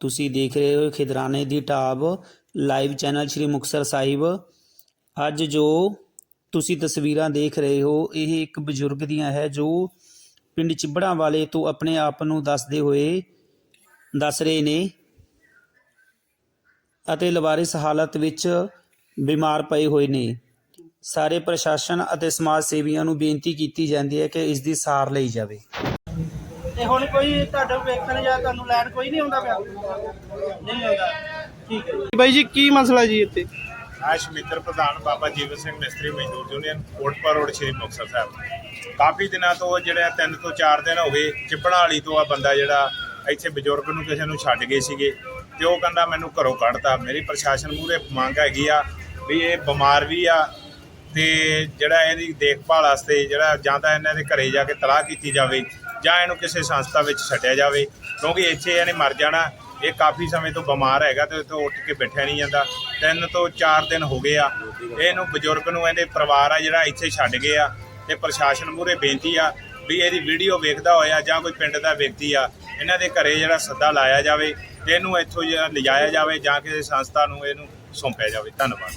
ਤੁਸੀਂ ਦੇਖ ਰਹੇ ਹੋ ਖਿਦਰਾਣੇ ਦੀ ਢਾਬ ਲਾਈਵ ਚੈਨਲ ਸ਼੍ਰੀ ਮੁਕਤਸਰ ਸਾਹਿਬ। ਅੱਜ ਜੋ ਤੁਸੀਂ ਤਸਵੀਰਾਂ ਦੇਖ ਰਹੇ ਹੋ, ਇਹ ਇੱਕ ਬਜ਼ੁਰਗ ਦੀਆਂ ਹੈ ਜੋ ਪਿੰਡ ਚਿੱਬੜਾਂ ਵਾਲੇ ਤੋਂ ਆਪਣੇ ਆਪ ਨੂੰ ਦੱਸਦੇ ਹੋਏ ਦੱਸ ਰਹੇ ਨੇ ਅਤੇ ਲਵਾਰਿਸ ਹਾਲਤ ਵਿੱਚ ਬਿਮਾਰ ਪਏ ਹੋਏ ਨੇ। ਸਾਰੇ ਪ੍ਰਸ਼ਾਸਨ ਅਤੇ ਸਮਾਜ ਸੇਵੀਆਂ ਨੂੰ ਬੇਨਤੀ ਕੀਤੀ ਜਾਂਦੀ ਹੈ ਕਿ ਇਸ ਦੀ ਸਾਰ ਲਈ ਜਾਵੇ। ਤੇ ਹੁਣ ਕੋਈ ਤੁਹਾਡਾ ਵੇਖਣ ਜਾਂ ਤੁਹਾਨੂੰ ਲੈਣ ਕੋਈ ਨਹੀਂ ਆਉਂਦਾ ਪਿਆ? ਨਹੀਂ ਆਉਂਦਾ। ਠੀਕ ਹੈ ਬਾਈ ਜੀ, ਕੀ ਮਸਲਾ ਜੀ ਇੱਥੇ? ਆਸ਼ ਮਿੱਤਰ ਪ੍ਰਧਾਨ ਬਾਬਾ ਜੀਵਨ ਸਿੰਘ ਮਿਸਤਰੀ ਮਜ਼ਦੂਰ ਯੂਨੀਅਨ, ਕੋਟਪਾ ਰੋਡ ਸ਼੍ਰੀ ਮੁਕਤਸਰ ਸਾਹਿਬ। ਕਾਫੀ ਦਿਨਾਂ ਤੋਂ ਜਿਹੜਾ ਤਿੰਨ ਤੋਂ ਚਾਰ ਦਿਨ ਹੋ ਗਏ ਚਿੱਪਣਾ ਵਾਲੀ ਤੋਂ ਆ ਬੰਦਾ ਜਿਹੜਾ ਇੱਥੇ ਬਜ਼ੁਰਗ ਨੂੰ ਕਿਸੇ ਨੂੰ ਛੱਡ ਗਏ ਸੀਗੇ ਤੇ ਉਹ ਕਹਿੰਦਾ ਮੈਨੂੰ ਘਰੋਂ ਕੱਢਤਾ। ਮੇਰੀ ਪ੍ਰਸ਼ਾਸਨ ਮੂਹਰੇ ਮੰਗ ਹੈਗੀ ਆ ਵੀ ਇਹ ਬਿਮਾਰ ਵੀ ਆ ਤੇ ਜਿਹੜਾ ਇਹਦੀ ਦੇਖਭਾਲ ਵਾਸਤੇ ਜਿਹੜਾ ਜਾਂ ਤਾਂ ਇਹਨਾਂ ਦੇ ਘਰੇ ਜਾ ਕੇ ਤਲਾਹ ਕੀਤੀ ਜਾਵੇ ਜਾਂ ਇਹਨੂੰ ਕਿਸੇ ਸੰਸਥਾ ਵਿੱਚ ਛੱਡਿਆ ਜਾਵੇ, ਕਿਉਂਕਿ ਇੱਥੇ ਇਹਨੇ ਮਰ ਜਾਣਾ, ਇਹ ਕਾਫੀ ਸਮੇਂ ਤੋਂ ਬਿਮਾਰ ਹੈਗਾ ਤੇ ਤੋਂ ਉੱਠ ਕੇ ਬੈਠਿਆ ਨਹੀਂ ਜਾਂਦਾ। ਤਿੰਨ ਤੋਂ ਚਾਰ ਦਿਨ ਹੋ ਗਏ ਆ, ਇਹਨੂੰ ਬਜ਼ੁਰਗ ਨੂੰ ਇਹਦੇ ਪਰਿਵਾਰ ਆ ਜਿਹੜਾ ਇੱਥੇ ਛੱਡ ਗਏ ਆ, ਤੇ ਪ੍ਰਸ਼ਾਸਨ ਮੂਹਰੇ ਬੇਨਤੀ ਆ ਵੀ ਇਹਦੀ ਵੀਡੀਓ ਵੇਖਦਾ ਹੋਇਆ ਜਾਂ ਕੋਈ ਪਿੰਡ ਦਾ ਵਿਅਕਤੀ ਆ, ਇਹਨਾਂ ਦੇ ਘਰੇ ਜਿਹੜਾ ਸੱਦਾ ਲਾਇਆ ਜਾਵੇ, ਤੇ ਇਹਨੂੰ ਇੱਥੋਂ ਜਿਹੜਾ ਲਿਜਾਇਆ ਜਾਵੇ ਜਾਂ ਕਿਸੇ ਸੰਸਥਾ ਨੂੰ ਇਹਨੂੰ ਸੌਂਪਿਆ ਜਾਵੇ। ਧੰਨਵਾਦ।